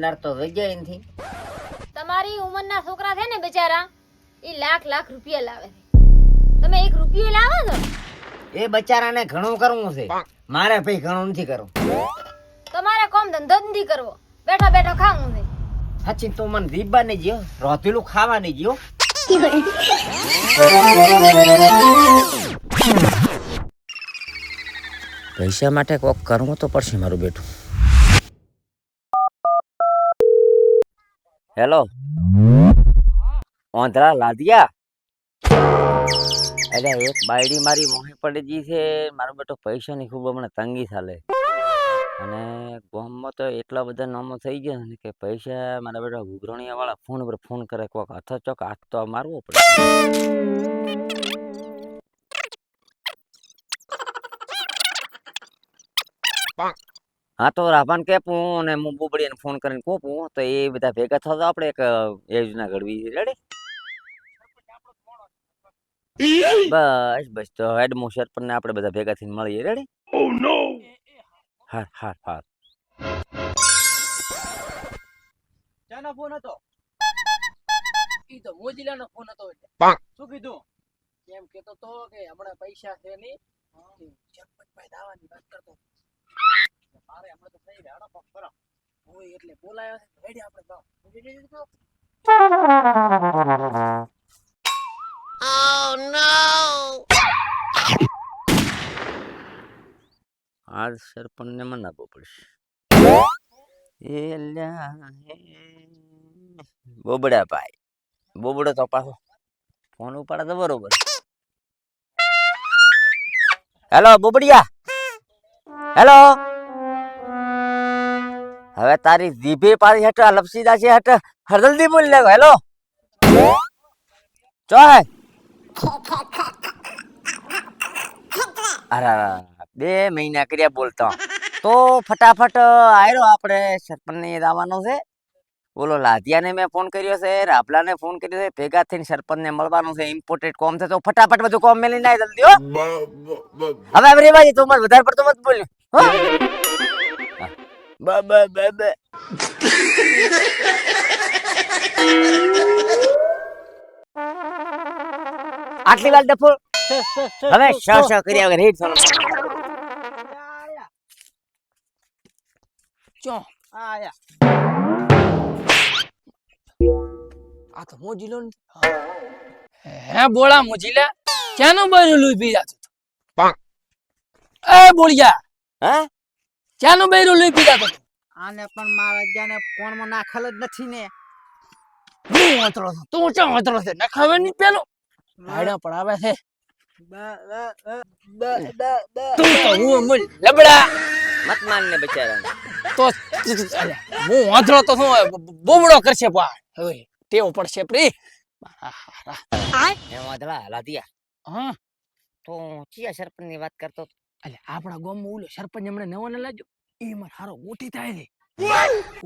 જમીનદાર તો વૈજય નથી તમારી ઉંમરના છોકરા છે ને બિચારા એ લાખ લાખ રૂપિયા લાવે છે. તમે એક રૂપિયો લાવો છો? એ બચારાને ઘણું કરવું છે. મારે ભાઈ ઘણું નથી કરવું. તમારે કોમ ધંધો નથી કરવો. બેઠા બેઠા ખાવું છે. સાચી તું મને રીબા નહીં જ્યો રોધેલું ખાવા નહીં જ્યો પૈસા માટે કોક કરવું તો પડશે મારું બેટું. હેલો. ઓંધળા લાદિયા. અરે એક બાયડી મારી મોહી પડી ગઈ છે, મારો બેટો પૈસાની ખૂબ હમણાં તંગી ચાલે અને ગામમાં તો એટલા બધા નામો થઈ ગયા ને કે પૈસા મારા બેટા ઘૂઘરણીયાવાળા ફોન પર ફોન કરે, કોક અથવા ચોક હાથ તો મારવો પડે. હા તો રાભાન કેપું અને હું બુબડીને ફોન કરીને કોપું તો એ બધા ભેગા થતા આપણે એક યોજના ઘડવી રેડી? બસ બસ તો હેડ મો સરપંચ આપણે બધા ભેગા થઈને મળીએ રેડી? હા હા હા ચાનો ફોન હતો. ઈ તો મોજીલાનો ફોન હતો એટલે. શું કીધું? કેમ કેતો તો કે હમણાં પૈસા છે નહીં. સરપંચભાઈ દાવાની વાત કરતો મારે હમણાં તો થઈ ગયા હડો કરો હોય એટલે બોલાયા છે રેડી આપણે જાઓ. સમજી લીધું તો? આજ સરપંચને મનાવવો પડશે. એ. બોબડા ભાઈ. બોબડો તો પાછો ફોન ઉપાડે તો બરોબર. હેલો બોબડિયા. હેલો. હવે તારી દીભે પાડી હટ લપસીદા છે હટ હરદલદી બોલી લેવો હેલો. ચો હે. અરે બે મહિના કર્યા બોલતો. તો ફટાફટ આવ્યો આપણે સરપંચને આવવાનો છે. બોલો લાધિયાને મેં ફોન કર્યો છે રાપલાને ફોન કર્યો છે ભેગા થઈને સરપંચને મળવાનું છે ઇમ્પોર્ટેડ કોમ છે તો ફટાફટ બધું કોમ મેલીને નાય જલ્દી હો. હવે હવે રેવાજી તું મને વધારે પડતો મત બોલ્યો હો. બ બ આટલી વાર ડફો. હવે શ શ કર્યા વગર હેડ ચાલો ચો. આયા આ તો મોજીલો ને. હે બોલા મોજીલા ક્યાંનું બૈરું લઈ પી જાતો એ બોળિયા. હા? ક્યાંનું બૈરું લઈ પીધા તો આને પણ મારા જાને ફોનમાં નાખેલ જ નથી ને. હું વાતરો છું? તું ચા વાતરો છે? નખાવે નહીં પેલો? ભાડા પણ આવે છે. તું તો હું મુલ લબડા. મત માનને બચારા તો હું વાંધરો તો શું બોબડો કરશે પા હવે ટેવ પડશે પ્રી. એ વાંધલા લાદિયા. હા. તો ચિયા સરપંચની વાત કરતો એટલે આપણા ગામમાં ઓલો સરપંચ એમણે નવો ને લાજો એ મને હારો ગોઠી થાય લે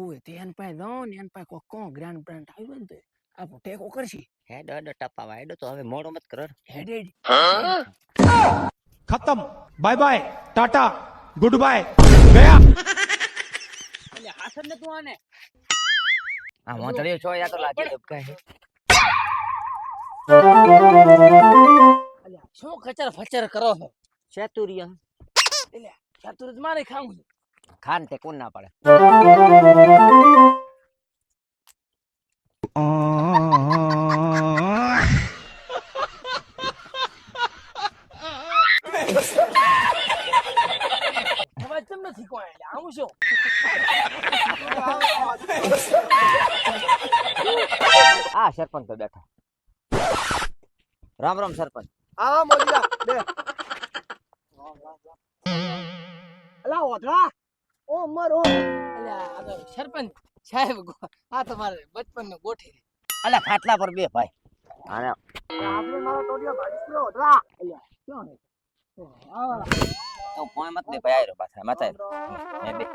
ઓય તે એન પાસે જાઉં ને એન પાસે કોઈ કો ગ્રાન્ડ બ્રાન્ડ આવ્યું ને આપણો ટેકો કરશી. હે ડો ડો ટપા વાયડો તો હવે મોડો મત કર. હેડેડ ખતમ. Bye bye tata good bye ગયા. એટલે હાસન ને તું આને. આ મોતળિયો છો યા તો લાગે ધબકાય શું ખચર ફચર કરો છો? ચતુર્યા ચાતુર જ મારે ખાવું છે. ખાન તે કોણ ના પડે? અવાજ કેમ નથી કોઈ એટલે આવું શું? આ સરપંચ તો બેઠા. રામ રામ સરપંચ. આ મોજીલા બે. અલા ઓધળા ઓ મરો અલ્યા સરપંચ સાહેબ આ તમારે બચપનનું ગોઠી અલા ખાટલા પર બે ભાઈ. અને આપણે મારો ટોડિયો ગયો ઓઢા અલ્યા ક્યાં હે? ઓહ, આ વાળા. તો કોઈ મત બે ભાઈ આયરો પાછા મત આયરો. બે.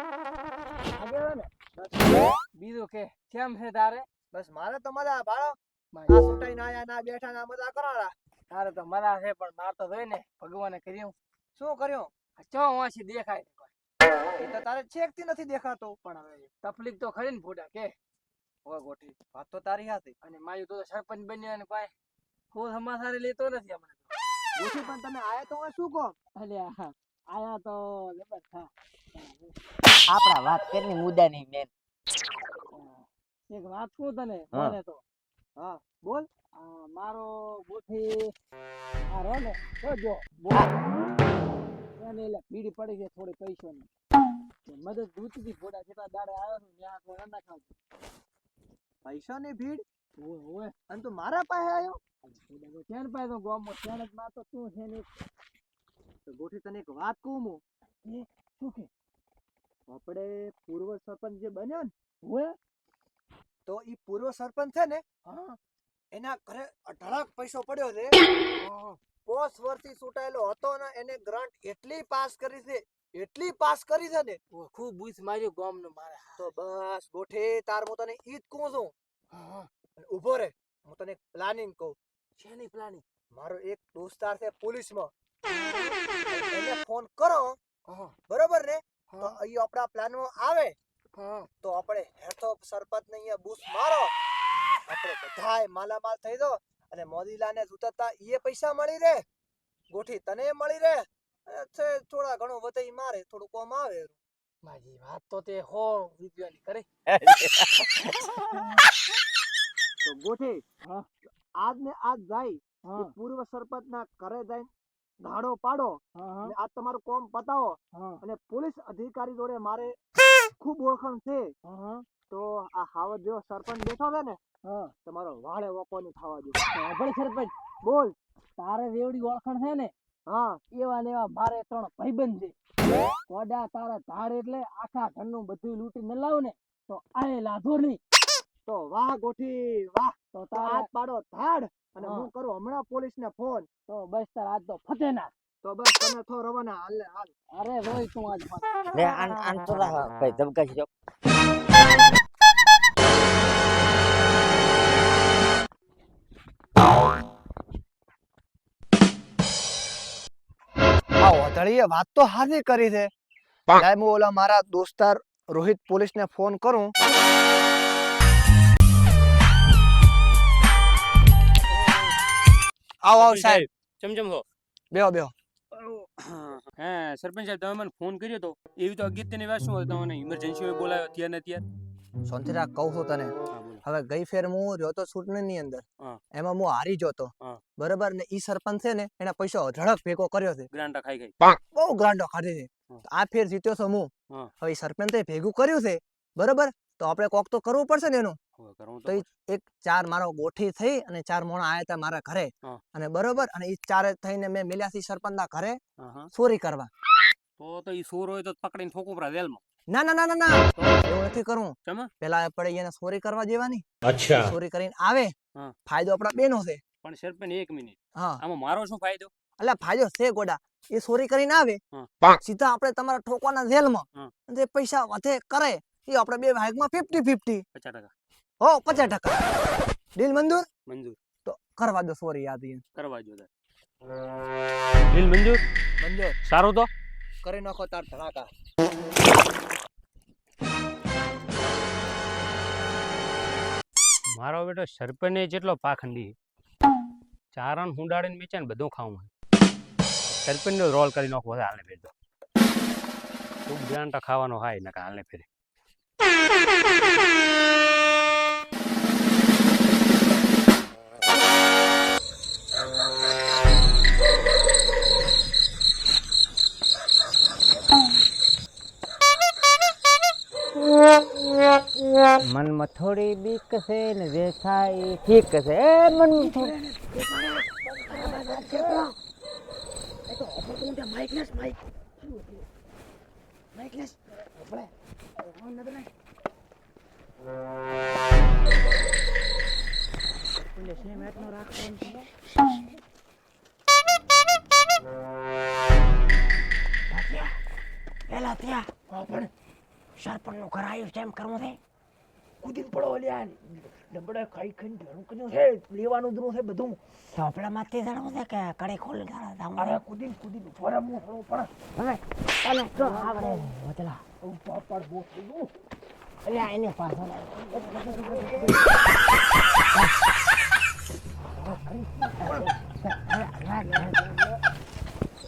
બીજું કે કેમ છે તારે? બસ મારે તો મજા ભાડો. ભાઈ, આ સુટાઈને આયા ના બેઠા ના મજા કરાડા તારે તો મરા છે પણ માર તો જોઈ ને ભગવાને કર્યું. શું કર્યું? ચો વાંસી દેખાય નહીં. એ તો તારે નથી દેખાતો પણ હવે તકલીફ તો ખરી ને ફોટા કે. હોય ગોઠી વાત તો તારી હતી અને માયુ તો સરપંચ બન્યો અને ભાઈ કોઈ સમાચાર લેતો નથી હમણાં ગોઠી પણ તમે આયા તો શું કહો અલ્યા આયા તો જબર આપણા વાત કરીને મુદ્દાની મેન. એક વાત કહું તને. મને તો. હા બોલ. આ મારો ગોઠી આ રો ને જો જો એને એટલે પીડી પડી છે થોડી પૈસાની. મદદ હતી ફોટા જેટલા દાડે આવ્યો છું ત્યાં કોઈ ના ખાવ પૈસાની ભીડ? ઓય ઓય. અને તું મારા પાસે આવ્યો? ત્યાં પાય તો ગોમો ત્યાં જ માં તો તું છે ને? તો ગોઠી તને એક વાત કહું હું. શું કે? આપણે પૂર્વ સરપંચ જે બન્યો ને ઓય. તો ઈ પૂર્વ સરપંચ છે ને હા. એના ઘરે અઢળક પૈસો પડ્યો છે. પોસ વર્ષથી ચૂંટાયેલો હતો ને એને ગ્રાન્ટ એટલી પાસ કરી છે એટલી પાસ કરી છે ને. ખૂબ બુસ માર્યો ગોમ નો મારે તો બસ ગોઠે તાર હું તને ઈ જ કહું છું. ઊભો રે હું તને પ્લાનિંગ કહું. શેની પ્લાનિંગ મારો એક દોસ્તાર છે પોલીસમાં. એને ફોન કરો બરોબર ને? તો અહીં આપણા પ્લાનમાં આવે. તો આપણે હેઠો સરપંચ ને અહીંયા બુસ મારો. આપણે બધાય માલામાલ થઈ દો અને મોદીલાને જૂતતા એ પૈસા મળી રહે? ગોઠી તને મળી રહે? છે થોડા ઘણું વધે મારે થોડું કોમ આવે મારી વાત તો તે હો રૂપિયાની કરે. તો ગોઠી આજ ને આજ જાય હા. પૂર્વ સરપંચ ના ઘરે જઈને ગાડો પાડો અને આ તમારું કોમ પતાવો અને પોલીસ અધિકારી જોડે મારે ખૂબ ઓળખાણ છે. તો આ હાવજ જેવો સરપંચ બેઠો છે ને તમારો વાળે વકો થવા દો સાંભળ સરપંચ બોલ. તારે રેવડી ઓળખાણ છે ને હા. એવા નેવા મારે ત્રણ ભાઈબંધ છે. કોડા તારા ધાડ એટલે આખા ઘરનું બધું લૂંટી ન લાવ ને તો આય લાધો નહીં. તો વાહ ગોઠી વાહ. તો તારા પાડો ધાડ. અને હું. કરું? હમણાં પોલીસ ને ફોન. તો બસ તાર આજ તો ફતે ના તો બસ તમે થો રવાના હાલ હાલ. અરે રોય તું આજ. લે આન આન તો રાહ ભાઈ ધમકાશી જો. આ વાત તો હાજી કરી છે. સાહેબ હું ઓલા મારા દોસ્તાર રોહિત પોલીસ ને ફોન કરું. આવો આવો સાહેબ. ચમચમ હો. બેહો બેહો. હા સરપંચ સાહેબ તમે મને ફોન કર્યો તો? એવી તો અગત્યની વાત શું હોય? તમને ઇમરજન્સી હોય બોલાવ્યો ત્યાં ને ત્યાં સોનથીરા કહું છું તને. હવે ગઈ ફેર હું રહ્યો તો ચૂંટણી ની અંદર એમાં હું હારી જોતો. બરોબર? ને ઈ સરપંચ છે ને એના પૈસા ઝડપ ભેગો કર્યો છે. ગ્રાન્ટા ખાઈ ગઈ બહુ ગ્રાન્ડો ખાધી છે. આ ફેર જીત્યો છું હું. હવે ઈ સરપંચે ભેગું કર્યું છે. બરાબર? તો આપણે કોક તો કરવું પડશે ને એનું. તો એક ચાર મારો ગોઠી થઈ અને ચાર મોણા આયા હતા મારા ઘરે. અને બરોબર અને એ ચારે થઈને મેં મિલ્યાસી સરપંચના ઘરે ચોરી કરવા. તો તો ઈ સોર હોય તો પકડીને ઠોકું પરા વેલમાં. ના ના ના ના એવું નથી કરવું. પેલા પડે એને સોરી કરવા દેવાની અચ્છા. સોરી કરીને આવે. ફાયદો આપડા બેનો છે. પણ સરપંચ એક મિનિટ. હા. આમાં મારો શું ફાયદો? એટલે ફાયદો છે ગોડા. એ સોરી કરીને આવે. સીધા આપણે તમારા ઠોકવાના જેલમાં. જે પૈસા વધે કરે. એ આપણે બે ભાગમાં ફિફ્ટી ફિફ્ટી પચાસ ટકા. હો પચાસ ટકા. ડીલ મંજૂર? મંજૂર. તો કરવા દો સોરી યાદ કરવા દો ડીલ મંજૂર? મંજૂર. સારું તો? કરી નાખો તાર ધડાકા. મારો બેટો સરપંચ જેટલો પાખંડી ચારણ હુંડાડીને મેચે ને બધું ખાવું સરપંચ નો રોલ કરી નાખો છે હાલે ફેર તો. ખૂબ ગ્રાન્ટા ખાવાનો હાય નકા હાલને ફેરે. મનમાં થોડી બીક છે ને જે થાય એ ઠીક છે. એ મન પેલા ત્યાં પણ સરપંચનું કરાયું છે એમ કરવું છે? કૂદીને પડો લ્યા ડબડા ખાઈ ખાઈને કર્યું છે લેવાનું દરું છે બધું ચોપડા માંથી જાણવું છે કે કડે ખોલી જાણવું અરે કૂદીને કૂદીને ઉપર હું હળવો પડે હવે તો આવડે વચલા ઉપર પર બો એટલે એને પાછો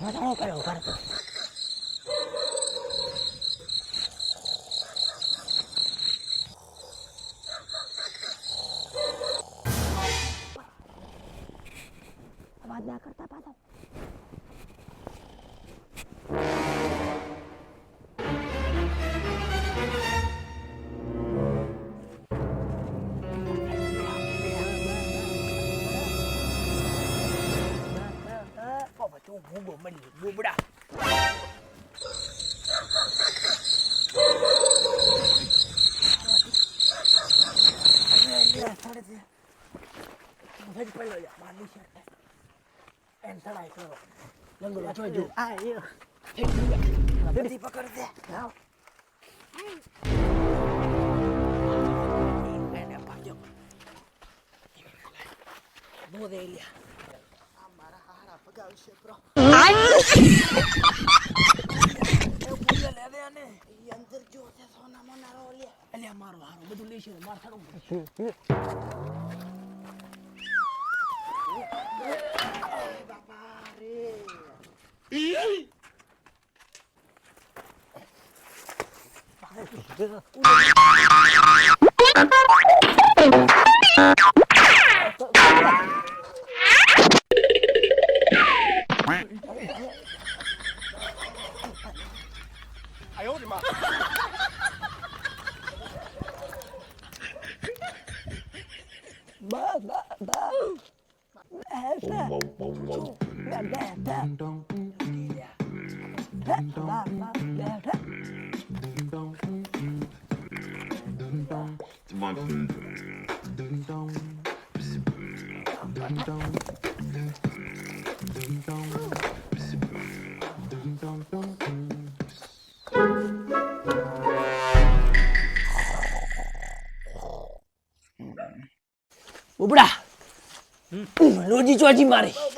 વધારો કરો કરતો અવાજ ના કરતા પાછો ઓ બચું જોજો આ એ. જલ્દી પકડ દે આને ઈ અંદર જો છે સોના મોના રો લે અલ્યા મારો હારો બધું લેશે માર થાડું বাবা রে બાપા રે બુબડા લોજી ચોજી મારી 何